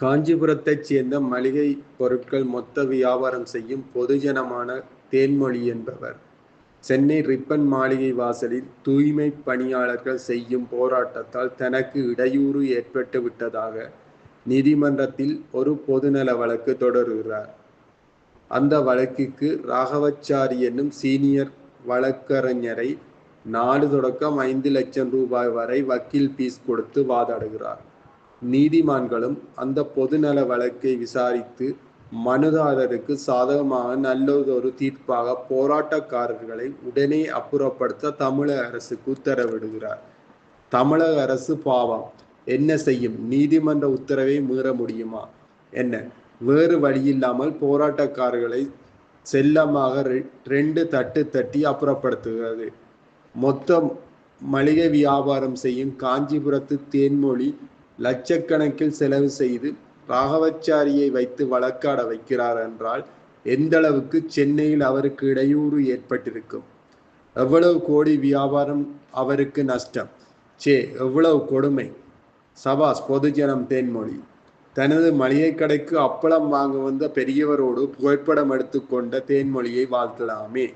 காஞ்சிபுரத்தைச் சேர்ந்த மளிகை பொருட்கள் மொத்த வியாபாரம் செய்யும் பொதுஜனமான தேன்மொழி என்பவர். சென்னை ரிப்பன் மாளிகை வாசலில் தூய்மை பணியாளர்கள் செய்யும் போராட்டத்தால் தனக்கு இடையூறு ஏற்பட்டு விட்டதாக நீதிமன்றத்தில் ஒரு பொதுநல வழக்கு தொடர்கிறார். அந்த வழக்குக்கு ராகவச்சாரி என்னும் சீனியர் வழக்கறிஞரை நாலு தொடக்கம் ஐந்து லட்சம் ரூபாய் வரை வக்கீல் பீஸ் கொடுத்து வாதாடுகிறார். நீதிமான்களும் அந்த பொதுநல வழக்கை விசாரித்து மனுதாரருக்கு சாதகமாக நல்லதொரு தீர்ப்பாக போராட்டக்காரர்களை உடனே அப்புறப்படுத்த தமிழக அரசுக்கு உத்தரவிடுகிறார். தமிழக அரசு பாவம். என்ன செய்யும்? நீதிமன்ற உத்தரவை மீற முடியுமா? என்ன? வேறு வழியில்லாமல் போராட்டக்காரர்களை செல்லமாக ரெண்டு தட்டு தட்டி அப்புறப்படுத்துகிறது. மொத்த மளிகை வியாபாரம் செய்யும் காஞ்சிபுரத்து தேன்மொழி லட்சக்கணக்கில் செலவு செய்து ராகவச்சாரியை வைத்து வழக்காட வைக்கிறார் என்றால் எந்த அளவுக்கு சென்னையில் அவருக்கு இடையூறு ஏற்பட்டிருக்கும்? எவ்வளவு கோடி வியாபாரம் அவருக்கு நஷ்டம்? சே எவ்வளவு கொடுமை. சபாஸ் பொதுஜனம் தேன்மொழி. தனது மளிகை கடைக்கு அப்பளம் வாங்க வந்த பெரியவரோடு புகைப்படம் எடுத்துக்கொண்ட தேன்மொழியை வாழ்த்தலாமே.